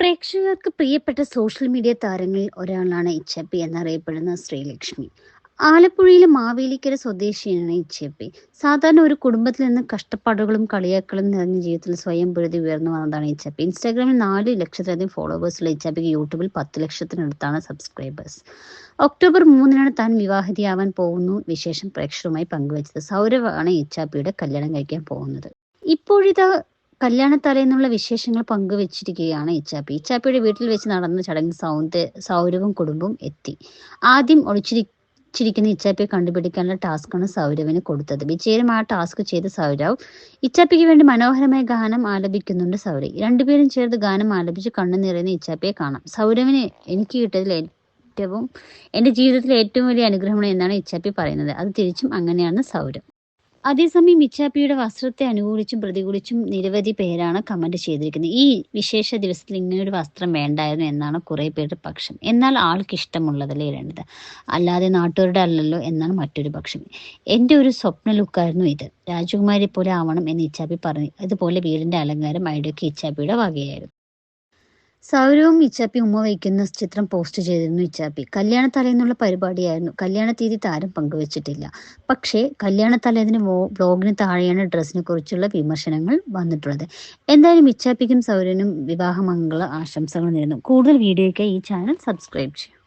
പ്രേക്ഷകർക്ക് പ്രിയപ്പെട്ട social media താരങ്ങളിൽ ഒരാളാണ് ഇച്ചപ്പി എന്നറിയപ്പെടുന്ന ശ്രീലക്ഷ്മി. ആലപ്പുഴയിലെ മാവേലിക്കര സ്വദേശിയാണ് ഇച്ചപ്പി. സാധാരണ ഒരു കുടുംബത്തിൽ നിന്ന് കഷ്ടപ്പാടുകളും കളിയാക്കളും നിറഞ്ഞ ജീവിതത്തിൽ സ്വയം പൊരുതി ഉയർന്നു വന്നതാണ് ഇച്ചപ്പി. ഇൻസ്റ്റാഗ്രാമിൽ നാല് ലക്ഷത്തിലധികം ഫോളോവേഴ്സുള്ള ഇച്ചപ്പിക്ക് യൂട്യൂബിൽ പത്ത് ലക്ഷത്തിനടുത്താണ് സബ്സ്ക്രൈബേഴ്സ് ഒക്ടോബർ മൂന്നിനാണ് താൻ വിവാഹിതയാവാൻ പോകുന്നു. വിശേഷം പ്രേക്ഷകരുമായി പങ്കുവച്ചത് സൗരവാണ് ഇച്ചാപ്പിയുടെ കല്യാണം കഴിക്കാൻ പോകുന്നത്. ഇപ്പോഴിതാ കല്യാണത്തലേന്നുള്ള വിശേഷങ്ങൾ പങ്കുവച്ചിരിക്കുകയാണ് ഇച്ചാപ്പി ഇച്ചാപ്പിയുടെ വീട്ടിൽ വെച്ച് നടന്ന ചടങ്ങിൽ സൗന്ദ സൗരവും കുടുംബവും എത്തി. ആദ്യം ഒളിച്ചിരിക്കുന്ന ഇച്ചാപ്പിയെ കണ്ടുപിടിക്കാനുള്ള ടാസ്ക്കാണ് സൗരവിന് കൊടുത്തത്. വിജയകരമായ ടാസ്ക് ചെയ്ത സൗരവ് ഇച്ചാപ്പിക്ക് വേണ്ടി മനോഹരമായ ഗാനം ആലപിക്കുന്നുണ്ട് സൗരവ്. രണ്ടുപേരും ചേർത്ത് ഗാനം ആലപിച്ച് കണ്ണു നിറയുന്ന ഇച്ചാപ്പിയെ കാണാം. സൗരവിന് എനിക്ക് കിട്ടിയതിൽ ഏറ്റവും എന്റെ ജീവിതത്തിലെ ഏറ്റവും വലിയ അനുഗ്രഹമാണ് എന്നാണ് ഇച്ചാപ്പി പറയുന്നത്. അത് തിരിച്ചും അങ്ങനെയാണ് സൗരവ്. അതേസമയം ഇച്ചാപ്പിയുടെ വസ്ത്രത്തെ അനുകൂലിച്ചും പ്രതികൂലിച്ചും നിരവധി പേരാണ് കമന്റ് ചെയ്തിരിക്കുന്നത്. ഈ വിശേഷ ദിവസത്തിൽ ഇങ്ങനൊരു വസ്ത്രം വേണ്ടായിരുന്നു എന്നാണ് കുറെ പേരുടെ പക്ഷം. എന്നാൽ ആൾക്ക് ഇഷ്ടമുള്ളതല്ലേ ഇടേണ്ടത് അല്ലാതെ നാട്ടുകാരുടെ അല്ലല്ലോ എന്നാണ് മറ്റൊരു പക്ഷം. എന്റെ ഒരു സ്വപ്ന ലുക്കായിരുന്നു ഇത്. രാജകുമാരി പോലെ ആവണം എന്ന് ഇച്ചാപ്പി പറഞ്ഞു. അതുപോലെ വീടിന്റെ അലങ്കാരം ഐഡിയൊക്കെ ഇച്ചാപ്പിയുടെ വകയായിരുന്നു. സൗരവും ഇച്ചാപ്പി ഉമ്മ വയ്ക്കുന്ന ചിത്രം പോസ്റ്റ് ചെയ്തിരുന്നു ഇച്ചാപ്പി. കല്യാണ തലേന്നുള്ള പരിപാടിയായിരുന്നു. കല്യാണ തീയതി താരം പങ്കുവച്ചിട്ടില്ല. പക്ഷേ കല്യാണ തലേതിന് വ്ലോഗിന് താഴെയാണ് ഡ്രസ്സിനെ കുറിച്ചുള്ള വിമർശനങ്ങൾ വന്നിട്ടുള്ളത്. എന്തായാലും ഇച്ചാപ്പിക്കും സൗരനും വിവാഹമംഗള ആശംസകൾ നേരുന്നു. കൂടുതൽ വീഡിയോയ്ക്ക് ഈ ചാനൽ സബ്സ്ക്രൈബ് ചെയ്യും.